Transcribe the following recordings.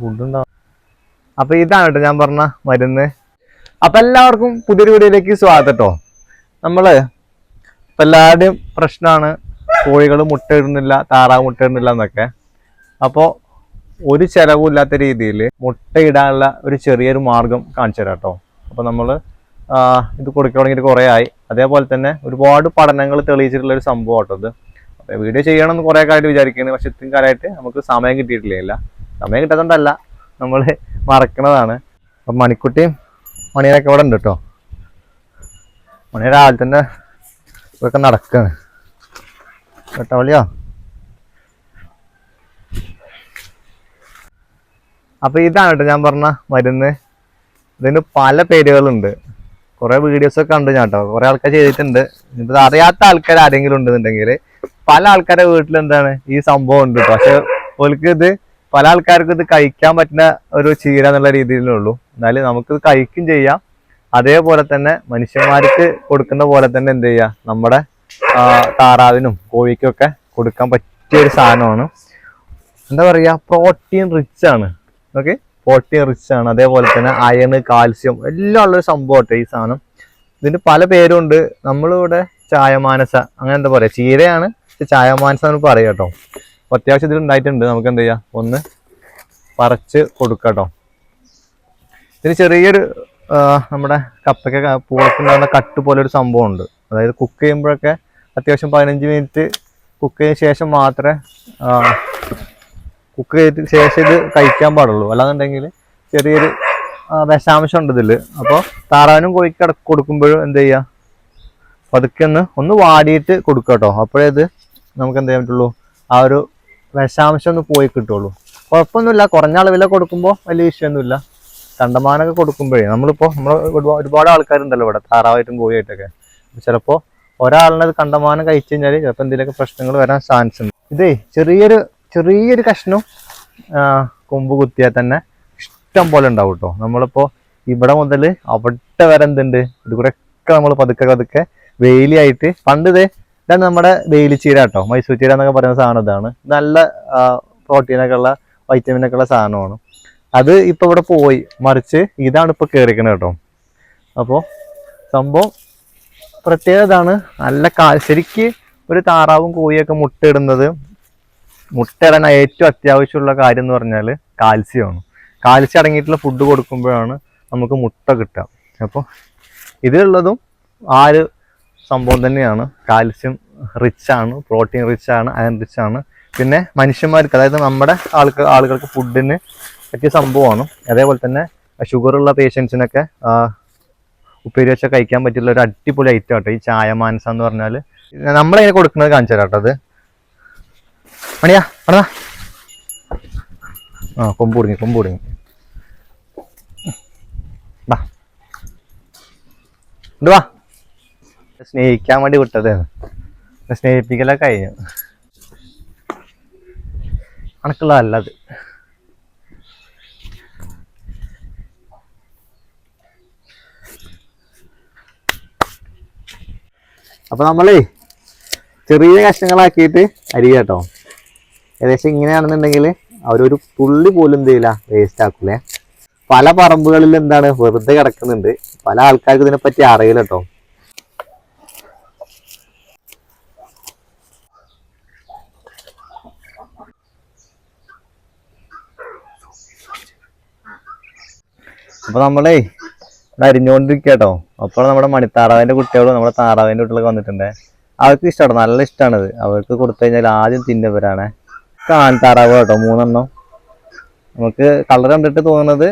Food ഉണ്ടാവും അപ്പൊ ഇതാണ് കേട്ടോ ഞാൻ പറഞ്ഞ മരുന്ന്. അപ്പൊ എല്ലാവർക്കും പുതിയൊരു വീഡിയോയിലേക്ക് സ്വാഗതം കേട്ടോ. നമ്മൾ ഇപ്പൊ എല്ലാവരുടെയും പ്രശ്നമാണ് കോഴികൾ മുട്ടയിടുന്നില്ല താറാവ് മുട്ടയിടുന്നില്ല എന്നൊക്കെ. അപ്പോൾ ഒരു ചെലവുമില്ലാത്ത രീതിയിൽ മുട്ടയിടാനുള്ള ഒരു ചെറിയൊരു മാർഗം കാണിച്ചു തരാം കേട്ടോ. അപ്പോൾ നമ്മൾ ഇത് കൊടുക്കാൻ തുടങ്ങിയിട്ട് കുറേ ആയി. അതേപോലെ തന്നെ ഒരുപാട് പഠനങ്ങൾ തെളിയിച്ചിട്ടുള്ള ഒരു സംഭവം കേട്ടോ അപ്പോൾ വീഡിയോ ചെയ്യണമെന്ന് കുറേ കാലമായിട്ട് വിചാരിക്കുന്നത് പക്ഷെ ഇത്രയും കാലമായിട്ട് നമുക്ക് സമയം കിട്ടിയിട്ടില്ല. സമയം കിട്ടാത്തതുകൊണ്ടല്ല നമ്മൾ മറക്കണതാണ്. അപ്പം മണിക്കുട്ടിയും മണിയനൊക്കെ ഇവിടെ ഉണ്ട് കേട്ടോ മണി രാവിലെ തന്നെ ഇതൊക്കെ നടക്കാണ്. കേട്ടോ അപ്പോൾ അപ്പൊ ഇതാണ് കേട്ടോ ഞാൻ പറഞ്ഞ മരുന്ന്. ഇതിന് പല പേരുകളുണ്ട്. കുറെ വീഡിയോസ് ഒക്കെ ഉണ്ട് ഞാൻ കേട്ടോ കുറെ ആൾക്കാർ ചെയ്തിട്ടുണ്ട്. ഇത് അറിയാത്ത ആൾക്കാർ ആരെങ്കിലും ഉണ്ടെന്നുണ്ടെങ്കിൽ പല ആൾക്കാരുടെ വീട്ടിൽ എന്താണ് ഈ സംഭവം ഉണ്ട് പക്ഷെ ഓൽക്ക് ഇത് പല ആൾക്കാർക്കും ഇത് കഴിക്കാൻ പറ്റുന്ന ഒരു ചീര എന്നുള്ള രീതിയിലേ ഉള്ളൂ. എന്നാലും നമുക്കിത് കഴിക്കും ചെയ്യാം. അതേപോലെ തന്നെ മനുഷ്യന്മാർക്ക് കൊടുക്കുന്ന പോലെ തന്നെ എന്ത് ചെയ്യുക നമ്മുടെ താറാവിനും കോഴിക്കൊക്കെ കൊടുക്കാൻ പറ്റിയ ഒരു സാധനമാണ്. എന്താ പറയുക പ്രോട്ടീൻ റിച്ച് ആണ്. ഓക്കെ പ്രോട്ടീൻ റിച്ച് ആണ്. അതേപോലെ തന്നെ അയണ് കാൽസ്യം എല്ലാം ഉള്ളൊരു സംഭവമാട്ടെ ഈ സാധനം. ഇതിന് പല പേരുണ്ട്. നമ്മളിവിടെ ചായമാനസ അങ്ങനെ എന്താ പറയുക ചീരയാണ്. ചായമാനസ എന്ന് പറയാം കേട്ടോ. അത്യാവശ്യം ഇതിൽ ഉണ്ടായിട്ടുണ്ട്. നമുക്ക് എന്ത് ചെയ്യാം? ഒന്ന് പറിച്ച് കൊടുക്കാം കേട്ടോ. ഇതിന് ചെറിയൊരു നമ്മുടെ കപ്പയ്ക്ക് പൂളക്കുണ്ടാകുന്ന കട്ട് പോലെ ഒരു സംഭവം ഉണ്ട് അതായത് കുക്ക് ചെയ്യുമ്പോഴൊക്കെ അത്യാവശ്യം പതിനഞ്ച് മിനിറ്റ് കുക്ക് ചെയ്ത ശേഷം മാത്രമേ കുക്ക് ചെയ്തിട്ട് ശേഷം ഇത് കഴിക്കാൻ പാടുള്ളൂ. അല്ലാന്നുണ്ടെങ്കിൽ ചെറിയൊരു വിഷാംശം ഉണ്ട് ഇതിൽ അപ്പോൾ താറാവിനും കോഴിക്ക് അട കൊടുക്കുമ്പോഴും എന്ത് ചെയ്യുക പതുക്കെ ഒന്ന് ഒന്ന് വാടിയിട്ട് കൊടുക്കുക കേട്ടോ. അപ്പോഴേ ഇത് നമുക്ക് എന്ത് ചെയ്യാൻ പറ്റുള്ളൂ? ആ ഒരു വിഷാംശം ഒന്ന് പോയി കിട്ടുള്ളൂ. കുഴപ്പമൊന്നുമില്ല. കുറഞ്ഞ അളവിലൊക്കെ കൊടുക്കുമ്പോൾ വലിയ വിഷയമൊന്നുമില്ല. കണ്ടമാനൊക്കെ കൊടുക്കുമ്പോഴേ നമ്മളിപ്പോൾ നമ്മൾ ഒരുപാട് ആൾക്കാരുണ്ടല്ലോ ഇവിടെ. താറാവായിട്ടും കോഴിയായിട്ടൊക്കെ. ചിലപ്പോൾ ഒരാളിനെ അത് കണ്ടമാനം കഴിച്ചു കഴിഞ്ഞാൽ ചിലപ്പോൾ എന്തെങ്കിലുമൊക്കെ പ്രശ്നങ്ങൾ വരാൻ ചാൻസ് ഉണ്ട്. ഇതേ ചെറിയൊരു ചെറിയൊരു കഷ്ണം കൊമ്പ് കുത്തിയാൽ തന്നെ ഇഷ്ടം പോലെ ഉണ്ടാവും കേട്ടോ നമ്മളിപ്പോൾ ഇവിടെ മുതൽ അവിടെ വരെ എന്തുണ്ട്? ഇത് കൂടെ ഒക്കെ നമ്മൾ പതുക്കെ പതുക്കെ വെയിലായിട്ട് പണ്ട് ഇത് ഇതാണ് നമ്മുടെ വേലിച്ചീര ചീര കേട്ടോ. മൈസൂർ ചീര എന്നൊക്കെ പറയുന്ന സാധനം ഇതാണ്. നല്ല പ്രോട്ടീനൊക്കെ ഉള്ള വൈറ്റമിനൊക്കെ ഉള്ള സാധനമാണ്. അത് ഇപ്പോൾ ഇവിടെ പോയി. മറിച്ച് ഇതാണ് ഇപ്പോൾ കയറിക്കുന്നത് കേട്ടോ. അപ്പോൾ സംഭവം പ്രത്യേകത ഇതാണ്. നല്ല കാ ശരിക്ക് ഒരു താറാവും കോഴിയൊക്കെ മുട്ടയിടുന്നത് മുട്ടയിടാൻ ഏറ്റവും അത്യാവശ്യമുള്ള കാര്യം എന്ന് പറഞ്ഞാൽ കാൽസ്യമാണ്. കാൽസ്യം അടങ്ങിയിട്ടുള്ള ഫുഡ് കൊടുക്കുമ്പോഴാണ് നമുക്ക് മുട്ട കിട്ടുക. അപ്പോൾ ഇതിലുള്ളതും ആ ഒരു സംഭവം തന്നെയാണ്. കാൽസ്യം റിച്ച് ആണ് പ്രോട്ടീൻ റിച്ച് ആണ് അയൺ റിച്ച് ആണ് പിന്നെ മനുഷ്യന്മാർക്ക് അതായത് നമ്മുടെ ആൾക്ക് ആളുകൾക്ക് ഫുഡിന് പറ്റിയ സംഭവമാണ്. അതേപോലെ തന്നെ ഷുഗറുള്ള പേഷ്യൻസിനൊക്കെ ഉപ്പേരി വെച്ച കഴിക്കാൻ പറ്റുള്ള ഒരു അടിപൊളി ഐറ്റം ആട്ടോ. ഈ ചായ മാനസ എന്ന് പറഞ്ഞാൽ നമ്മളതിനെ കൊടുക്കുന്നത് കാണിച്ചു തരാം കേട്ടോ അത്. മണിയാ പറഞ്ഞാ ആ കൊമ്പ് കുടുങ്ങി കൊമ്പ് കുടുങ്ങി വാ ഇണ്ട് വാ. സ്നേഹിക്കാൻ വേണ്ടി വിട്ടത് സ്നേഹിപ്പിക്കലൊക്കെ കഴിഞ്ഞു കണക്കുള്ളതല്ല അത് അപ്പൊ നമ്മളേ ചെറിയ കഷ്ണങ്ങളാക്കിയിട്ട് അരി കേട്ടോ. ഏകദേശം ഇങ്ങനെയാണെന്നുണ്ടെങ്കിൽ അവരൊരു തുള്ളി പോലും എന്ത് ചെയ്യില്ല വേസ്റ്റ് ആക്കൂലേ. പല പറമ്പുകളിൽ എന്താണ് വെറുതെ കിടക്കുന്നുണ്ട്. പല ആൾക്കാർക്ക് ഇതിനെപ്പറ്റി അറിയില്ല കേട്ടോ. അപ്പൊ നമ്മളേ ഇവിടെ അപ്പൊ അപ്പോൾ നമ്മുടെ മണിത്താറാവിന്റെ കുട്ടികളും നമ്മുടെ താറാവിന്റെ കുട്ടികളൊക്കെ വന്നിട്ടുണ്ട്. അവർക്ക് ഇഷ്ടമാണ്? നല്ല ഇഷ്ടമാണിത്. അവർക്ക് കൊടുത്തു കഴിഞ്ഞാൽ ആദ്യം തിന്നവരാണ്. ആൺ താറാവ് കേട്ടോ മൂന്നെണ്ണം. നമുക്ക് കളർ കണ്ടിട്ട് തോന്നുന്നത്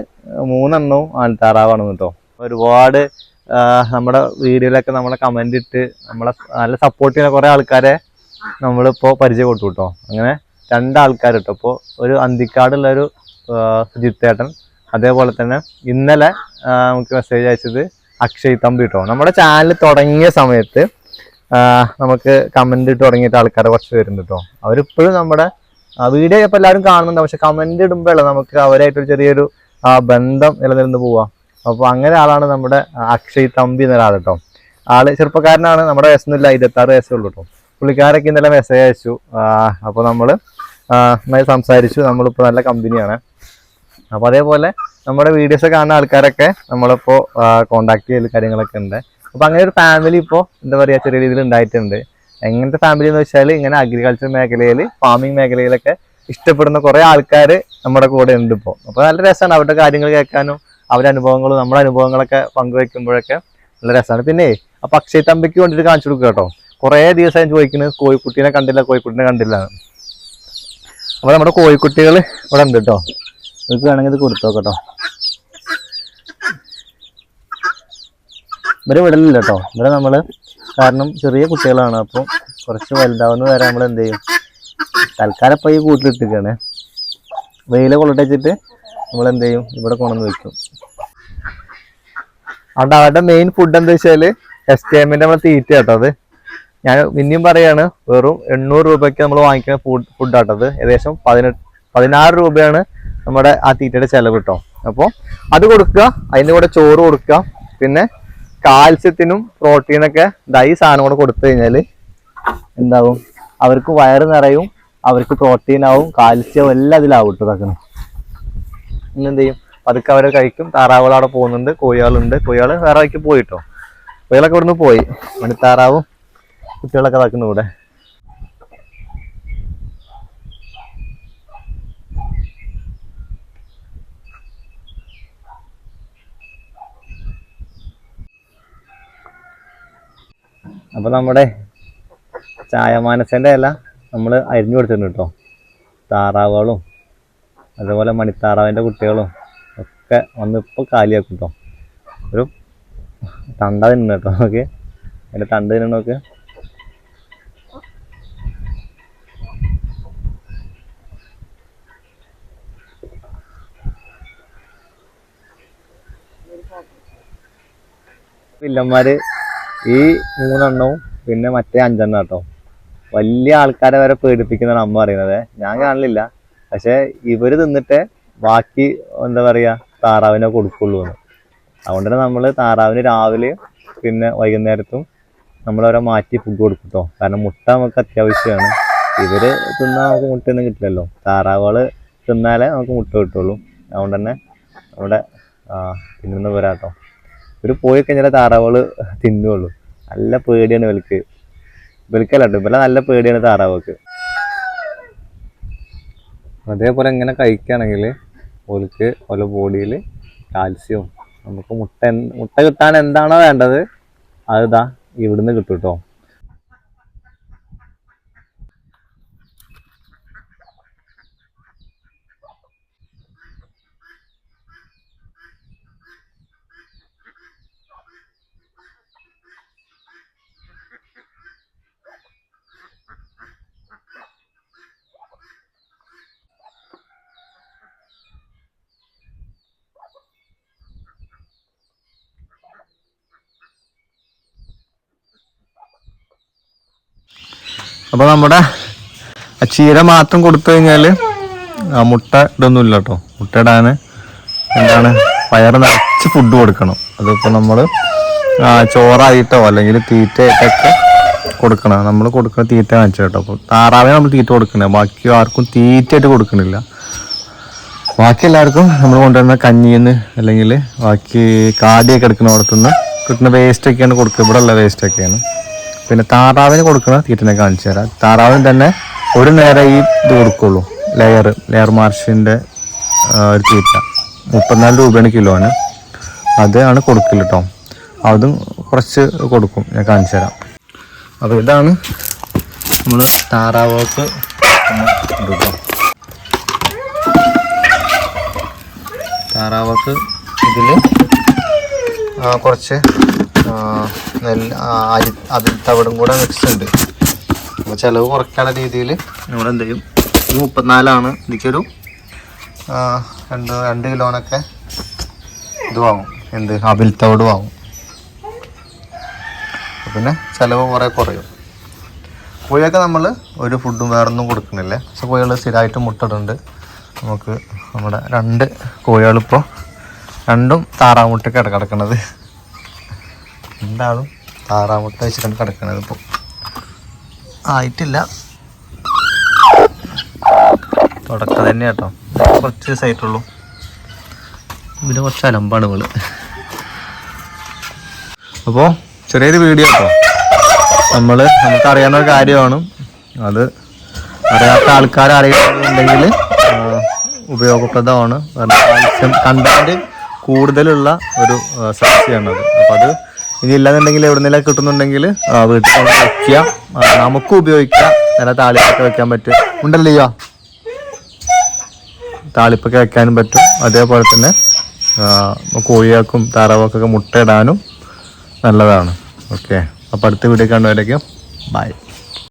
മൂന്നെണ്ണവും ആൺ താറാവാണ് കേട്ടോ. ഒരുപാട് നമ്മുടെ വീഡിയോയിലൊക്കെ നമ്മളെ കമന്റ് ഇട്ട് നമ്മളെ നല്ല സപ്പോർട്ട് ചെയ്യുന്ന കുറേ ആൾക്കാരെ നമ്മളിപ്പോ കൊടുത്തു കേട്ടോ. അങ്ങനെ രണ്ടാൾക്കാർ കേട്ടോ. ഇപ്പോൾ ഒരു അന്തിക്കാടുള്ള ഒരു സുജിത്തേട്ടൻ അതേപോലെ തന്നെ ഇന്നലെ നമുക്ക് മെസ്സേജ് അയച്ചത് അക്ഷയ് തമ്പി കേട്ടോ നമ്മുടെ ചാനൽ തുടങ്ങിയ സമയത്ത് നമുക്ക് കമന്റ് ഇട്ട് തുടങ്ങിയിട്ട് ആൾക്കാർ കുറച്ച് പേരുണ്ട് കേട്ടോ അവരിപ്പോഴും നമ്മുടെ വീഡിയോ ഇപ്പോൾ എല്ലാവരും കാണുന്നുണ്ട്. പക്ഷെ കമന്റ് ഇടുമ്പോഴല്ല നമുക്ക് അവരായിട്ടൊരു ചെറിയൊരു ബന്ധം നിലനിന്ന് പോവാം അപ്പോൾ അങ്ങനെ ആളാണ് നമ്മുടെ അക്ഷയ് തമ്പി എന്ന കേട്ടോ ആൾ ചെറുപ്പക്കാരനാണ്. നമ്മുടെ വയസ്സൊന്നുമില്ല ഇരുപത്താറ് വയസ്സേ ഉള്ളൂ കേട്ടോ പുള്ളിക്കാരൊക്കെ ഇന്നലെ മെസ്സേജ് അയച്ചു. അപ്പോൾ നമ്മൾ നന്നായി സംസാരിച്ചു. നമ്മളിപ്പോൾ നല്ല കമ്പനിയാണ് അപ്പോൾ അതേപോലെ നമ്മുടെ വീഡിയോസ് കാണുന്ന ആൾക്കാരൊക്കെ നമ്മളിപ്പോൾ കോണ്ടാക്ട് ചെയ്യൽ കാര്യങ്ങളൊക്കെ ഉണ്ട്. അപ്പോൾ അങ്ങനെ ഒരു ഫാമിലി ഇപ്പോ എന്താ പറയുക ചെറിയ രീതിയിൽ ഉണ്ടായിട്ടുണ്ട്. എങ്ങനത്തെ ഫാമിലി എന്ന് വെച്ചാൽ ഇങ്ങനെ അഗ്രികൾച്ചർ മേഖലയിൽ ഫാമിംഗ് മേഖലയിലൊക്കെ ഇഷ്ടപ്പെടുന്ന കുറേ ആൾക്കാർ നമ്മുടെ കൂടെ ഉണ്ട് ഇപ്പോൾ അപ്പോൾ നല്ല രസമാണ് അവരുടെ കാര്യങ്ങൾ കേൾക്കാനും അവരുടെ അനുഭവങ്ങളും നമ്മുടെ അനുഭവങ്ങളൊക്കെ പങ്കുവെക്കുമ്പോഴൊക്കെ നല്ല രസമാണ് പിന്നെ ആ പക്ഷി തമ്പിക്ക് വേണ്ടിയിട്ട് കാണിച്ചു കൊടുക്കുക കേട്ടോ. കുറേ ദിവസം ചോദിക്കുന്നത് കോഴിക്കുട്ടീനെ കണ്ടില്ല കോഴിക്കുട്ടീനെ കണ്ടില്ല. അപ്പൊ അപ്പോൾ നമ്മുടെ കോഴിക്കുട്ടികൾ ഇവിടെ ഉണ്ട് കേട്ടോ. നിങ്ങൾക്ക് വേണമെങ്കിൽ ഇത് കൊടുത്തോ കേട്ടോ ഇവരെ വിടലില്ല കേട്ടോ ഇവരെ നമ്മൾ കാരണം ചെറിയ കുട്ടികളാണ് അപ്പോൾ കുറച്ച് വലുതാവുന്ന വരെ നമ്മൾ എന്ത് ചെയ്യും? തൽക്കാലം ഇപ്പോൾ ഈ കൂട്ടിലിട്ടിരിക്കുകയാണ് വെയില കൊള്ളട്ടിച്ചിട്ട് നമ്മൾ എന്ത് ചെയ്യും? ഇവിടെ കൊണ്ടുവന്ന് വെക്കും. അവിടെ അവരുടെ മെയിൻ ഫുഡ് എന്താ വെച്ചാൽ എസ് ടി എമ്മിന്റെ നമ്മൾ തീറ്റ കേട്ടോ അത്. ഞാൻ പിന്നെയും പറയാണ് വെറും എണ്ണൂറ് രൂപയ്ക്ക് നമ്മൾ വാങ്ങിക്കുന്ന ഫുഡ് ഫുഡ് ആട്ടത് ഏകദേശം പതിനെട്ട് പതിനാറ് രൂപയാണ് നമ്മുടെ ആ തീറ്റയുടെ ചെലവ് കിട്ടും അപ്പോൾ അത് കൊടുക്കുക അതിന്റെ കൂടെ ചോറ് കൊടുക്കുക പിന്നെ കാൽസ്യത്തിനും പ്രോട്ടീനൊക്കെ ഇതായി സാധനം കൂടെ കൊടുത്തു കഴിഞ്ഞാൽ എന്താവും? അവർക്ക് വയറ് നിറയും അവർക്ക് പ്രോട്ടീൻ ആവും കാൽസ്യവും എല്ലാം അതിലാവും കേട്ടോ തക്കണം എന്ത് ചെയ്യും? പതുക്കെ അവരെ കഴിക്കും. താറാവുകൾ അവിടെ പോകുന്നുണ്ട് കോഴികളുണ്ട്. കോഴികൾ വേറെ വഴിക്ക് പോയിട്ടോ കോഴികളൊക്കെ ഇവിടുന്ന് പോയി. മണിത്താറാവും. കുട്ടികളൊക്കെ ഇതാക്കുന്നു ഇവിടെ. അപ്പൊ നമ്മുടെ ചായമാനസേന്റെ ഇല നമ്മൾ അരിഞ്ഞു കൊടുത്തിട്ടുണ്ട് കേട്ടോ താറാവുകളും അതുപോലെ മണിത്താറാവിന്റെ കുട്ടികളും ഒക്കെ വന്ന് ഇപ്പോൾ കാലിയാക്കും കേട്ടോ ഒരു തണ്ട തിന്നു കേട്ടോ ഓക്കെ അതിന്റെ തണ്ട് തിന്നണോക്ക് വില്ലന്മാര് ഈ മൂന്നെണ്ണവും പിന്നെ മറ്റേ അഞ്ചെണ്ണം കേട്ടോ. വലിയ ആൾക്കാരെ വരെ പേടിപ്പിക്കുന്നതാണ് അമ്മ പറയുന്നത്. ഞാൻ കാണില്ല. പക്ഷെ ഇവർ തിന്നിട്ട് ബാക്കി എന്താ പറയാ താറാവിനെ കൊടുക്കുള്ളൂ എന്ന്. അതുകൊണ്ട് തന്നെ നമ്മൾ താറാവിന് രാവിലെ പിന്നെ വൈകുന്നേരത്തും നമ്മളവരെ മാറ്റി ഫുഡ് കൊടുക്കും കേട്ടോ. കാരണം മുട്ട നമുക്ക് അത്യാവശ്യമാണ്. ഇവർ തിന്നാൽ നമുക്ക് മുട്ടയൊന്നും കിട്ടില്ലല്ലോ. താറാവുകൾ തിന്നാലേ നമുക്ക് മുട്ട കിട്ടുള്ളൂ. അതുകൊണ്ട് തന്നെ നമ്മുടെ പിന്നെ പോരാട്ടോ ഇവർ പോയി കഴിഞ്ഞാൽ താറാവുകൾ തിന്നുള്ളൂ. നല്ല പേടിയാണ് വിൽക്ക് ഇവൽക്കല്ല ഇപ്പം നല്ല പേടിയാണ് താറാവുക്ക്. അതേപോലെ ഇങ്ങനെ കഴിക്കുകയാണെങ്കിൽ ഓൽക്ക് ഓല ബോഡിയിൽ കാൽസ്യവും നമുക്ക് മുട്ട മുട്ട കിട്ടാൻ എന്താണോ വേണ്ടത് അത് ഇവിടുന്ന് കിട്ടും കേട്ടോ അപ്പൊ നമ്മുടെ ചീര മാത്രം കൊടുത്തു കഴിഞ്ഞാൽ ആ മുട്ട ഇടൊന്നും ഇല്ല കേട്ടോ. മുട്ട ഇടാന് എന്താണ്? പയറ് നിറച്ച് ഫുഡ് കൊടുക്കണം. അതിപ്പോ നമ്മൾ ചോറായിട്ടോ അല്ലെങ്കിൽ തീറ്റയായിട്ടൊക്കെ കൊടുക്കണം. നമ്മൾ കൊടുക്കുന്ന തീറ്റ വാങ്ങിച്ചു കേട്ടോ. അപ്പോൾ താറാവിനെ നമ്മൾ തീറ്റ കൊടുക്കണേ. ബാക്കി ആർക്കും തീറ്റയായിട്ട് കൊടുക്കണില്ല. ബാക്കി എല്ലാവർക്കും നമ്മൾ കൊണ്ടുവരുന്ന കഞ്ഞിന്ന് അല്ലെങ്കിൽ ബാക്കി കാടിയൊക്കെ എടുക്കുന്ന അവിടത്തുനിന്ന് കിട്ടുന്ന വേസ്റ്റ് ഒക്കെയാണ് കൊടുക്കുക. ഇവിടെ ഉള്ള വേസ്റ്റ് ഒക്കെയാണ്. പിന്നെ താറാവിന് കൊടുക്കുന്ന തീറ്റനെ കാണിച്ചു തരാം. താറാവിന് തന്നെ ഒരു നേരം ഈ ഇത് കൊടുക്കുള്ളൂ. ലെയർ ലെയർ മാർഷിന്റെ ഒരു തീറ്റ. മുപ്പത്തിനാല് രൂപയാണ് കിലോന്. അതാണ് കൊടുക്കില്ല കേട്ടോ അതും കുറച്ച് കൊടുക്കും. ഞാൻ കാണിച്ചു തരാം. അപ്പോൾ ഇതാണ് നമ്മൾ താറാവോക്ക് കൊടുക്കാം താറാവോക്ക് ഇതിൽ കുറച്ച് നെല്ല് അരി അതിൽ തവിടും കൂടെ മിക്സ് ഉണ്ട്. അപ്പോൾ ചിലവ് കുറയ്ക്കാനുള്ള രീതിയിൽ നമ്മൾ എന്ത് ചെയ്യും മുപ്പത്തിനാലാണ് എനിക്കൊരു രണ്ട് രണ്ട് കിലോനൊക്കെ ഇത് വാങ്ങും. എന്ത്? അവിൽ തവിട് വാങ്ങും. പിന്നെ ചിലവ് കുറേ കുറയും. കോഴിയൊക്കെ നമ്മൾ ഒരു ഫുഡും വേറൊന്നും കൊടുക്കുന്നില്ല പക്ഷെ കോഴികൾ സ്ഥിരമായിട്ട് മുട്ടിടുന്നുണ്ട് നമുക്ക് നമ്മുടെ രണ്ട് കോഴികളിപ്പോൾ രണ്ടും താറാമുട്ടൊക്കെ കിടക്കണത്. രണ്ടാളും താറാമുട്ട വെച്ചിട്ടാണ് കിടക്കണത് ഇപ്പോൾ ആയിട്ടില്ല. തുടക്കം തന്നെ കേട്ടോ. കുറച്ച് ദിവസമായിട്ടുള്ളൂ. ഇവിടെ കുറച്ച് അലമ്പാണ് ഇവൾ. അപ്പോൾ ചെറിയൊരു വീഡിയോ കേട്ടോ. നമ്മൾ നമുക്കറിയാവുന്ന ഒരു കാര്യമാണ്. അത് അറിയാത്ത ആൾക്കാർ അറിയുന്നുണ്ടെങ്കിൽ ഉപയോഗപ്രദമാണ്. കണ്ടന്റ് കൂടുതലുള്ള ഒരു സസ്യമാണത് അപ്പം അത് ഇനി ഇല്ലാന്നുണ്ടെങ്കിൽ എവിടെ നിന്നെല്ലാം കിട്ടുന്നുണ്ടെങ്കിൽ വീട്ടിൽ ആ, നമുക്ക് ഉപയോഗിക്കാം. നല്ല താളിപ്പൊക്കെ വെക്കാൻ പറ്റും. ഉണ്ടല്ലോ താളിപ്പൊക്കെ വെക്കാനും പറ്റും. അതേപോലെ തന്നെ കോഴിയാക്കും താറാവൊക്കെ മുട്ടയിടാനും നല്ലതാണ്. ഓക്കെ. അപ്പോൾ അടുത്ത വീഡിയോ കണ്ടുവരേക്കും ബൈ.